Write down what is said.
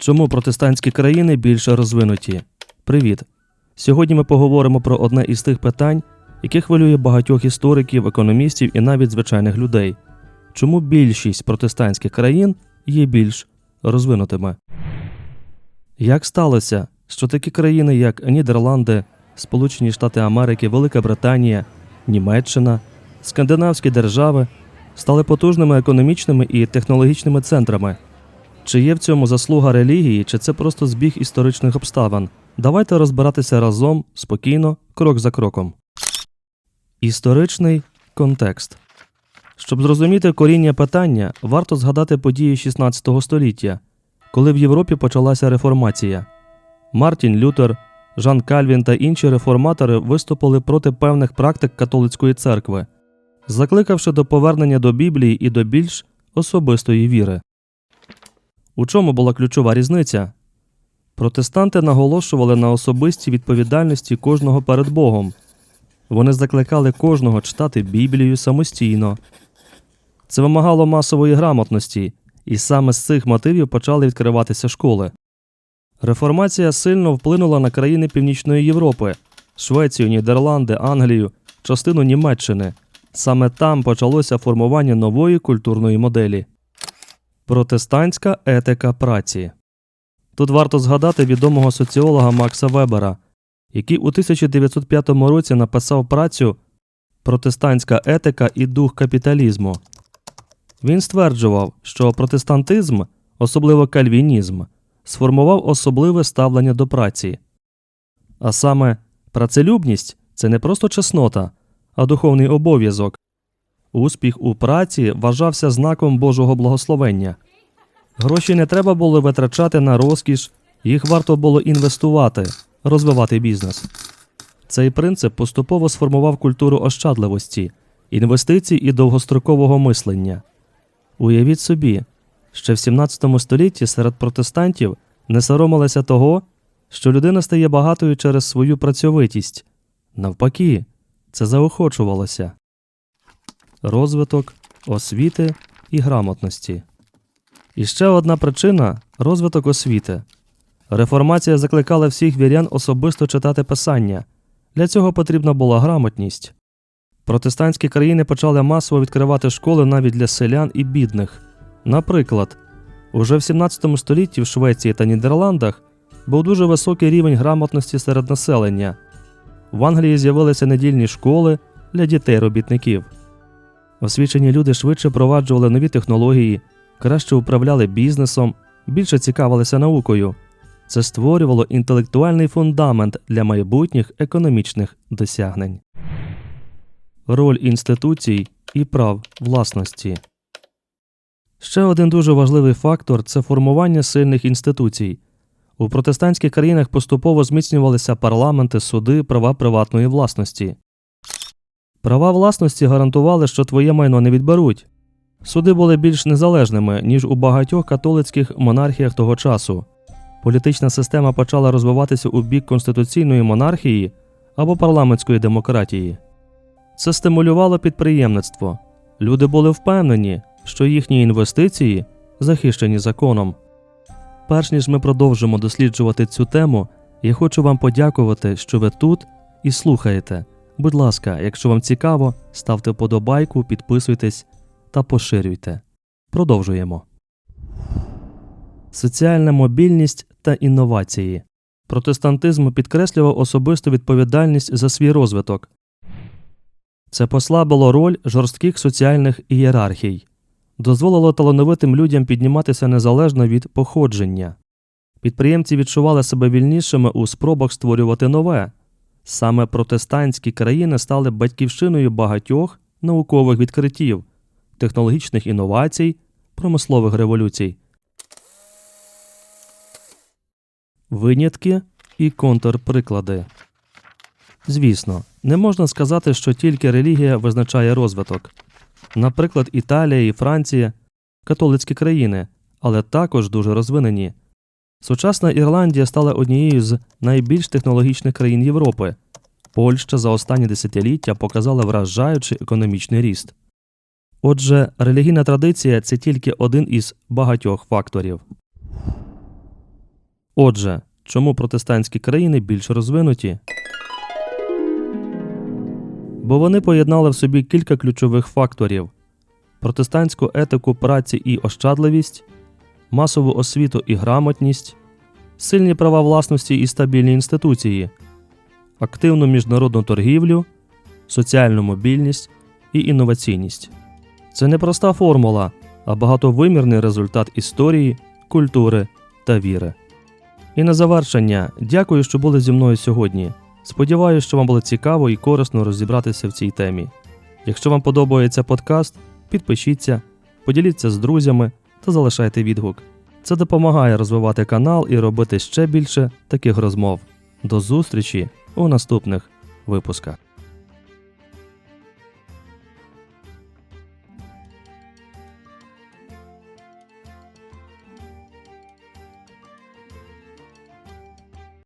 Чому протестантські країни більше розвинуті? Привіт! Сьогодні ми поговоримо про одне із тих питань, яке хвилює багатьох істориків, економістів і навіть звичайних людей. Чому більшість протестантських країн є більш розвинутими? Як сталося, що такі країни, як Нідерланди, Сполучені Штати Америки, Велика Британія, Німеччина, скандинавські держави стали потужними економічними і технологічними центрами? Чи є в цьому заслуга релігії, чи це просто збіг історичних обставин? Давайте розбиратися разом, спокійно, крок за кроком. Історичний контекст. Щоб зрозуміти коріння питання, варто згадати події 16 століття, коли в Європі почалася реформація. Мартін Лютер, Жан Кальвін та інші реформатори виступили проти певних практик католицької церкви, закликавши до повернення до Біблії і до більш особистої віри. У чому була ключова різниця? Протестанти наголошували на особистій відповідальності кожного перед Богом. Вони закликали кожного читати Біблію самостійно. Це вимагало масової грамотності, і саме з цих мотивів почали відкриватися школи. Реформація сильно вплинула на країни Північної Європи Швецію, Нідерланди, Англію, частину Німеччини. Саме там почалося формування нової культурної моделі. Протестантська етика праці. Тут варто згадати відомого соціолога Макса Вебера, який у 1905 році написав працю Протестантська етика і дух капіталізму. Він стверджував, що протестантизм, особливо кальвінізм, сформував особливе ставлення до праці. А саме, працелюбність це не просто чеснота, а духовний обов'язок. Успіх у праці вважався знаком Божого благословення. Гроші не треба було витрачати на розкіш, їх варто було інвестувати, розвивати бізнес. Цей принцип поступово сформував культуру ощадливості, інвестицій і довгострокового мислення. Уявіть собі, ще в 17 столітті серед протестантів не соромилися того, що людина стає багатою через свою працьовитість. Навпаки, це заохочувалося. Розвиток освіти і грамотності. І ще одна причина розвиток освіти. Реформація закликала всіх вірян особисто читати писання. Для цього потрібна була грамотність. Протестантські країни почали масово відкривати школи навіть для селян і бідних. Наприклад, уже в 17 столітті в Швеції та Нідерландах був дуже високий рівень грамотності серед населення. В Англії з'явилися недільні школи для дітей-робітників. Освічені люди швидше впроваджували нові технології, краще управляли бізнесом, більше цікавилися наукою. Це створювало інтелектуальний фундамент для майбутніх економічних досягнень. Роль інституцій і прав власності. Ще один дуже важливий фактор це формування сильних інституцій. У протестантських країнах поступово зміцнювалися парламенти, суди, права приватної власності. Права власності гарантували, що твоє майно не відберуть. Суди були більш незалежними, ніж у багатьох католицьких монархіях того часу. Політична система почала розвиватися у бік конституційної монархії або парламентської демократії. Це стимулювало підприємництво. Люди були впевнені, що їхні інвестиції захищені законом. Перш ніж ми продовжимо досліджувати цю тему, я хочу вам подякувати, що ви тут і слухаєте. Будь ласка, якщо вам цікаво, ставте вподобайку, підписуйтесь та поширюйте. Продовжуємо. Соціальна мобільність та інновації. Протестантизм підкреслював особисту відповідальність за свій розвиток. Це послабило роль жорстких соціальних ієрархій, дозволило талановитим людям підніматися незалежно від походження. Підприємці відчували себе вільнішими у спробах створювати нове. Саме протестантські країни стали батьківщиною багатьох наукових відкриттів, технологічних інновацій, промислових революцій. Винятки і контрприклади. Звісно, не можна сказати, що тільки релігія визначає розвиток. Наприклад, Італія і Франція католицькі країни, але також дуже розвинені. Сучасна Ірландія стала однією з найбільш технологічних країн Європи. Польща за останні десятиліття показала вражаючий економічний ріст. Отже, релігійна традиція це тільки один із багатьох факторів. Отже, чому протестантські країни більш розвинуті? Бо вони поєднали в собі кілька ключових факторів: протестантську етику праці і ощадливість, масову освіту і грамотність, сильні права власності і стабільні інституції, активну міжнародну торгівлю, соціальну мобільність і інноваційність. Це не проста формула, а багатовимірний результат історії, культури та віри. І на завершення, дякую, що були зі мною сьогодні. Сподіваюся, що вам було цікаво і корисно розібратися в цій темі. Якщо вам подобається подкаст, підпишіться, поділіться з друзями та залишайте відгук. Це допомагає розвивати канал і робити ще більше таких розмов. До зустрічі у наступних випусках.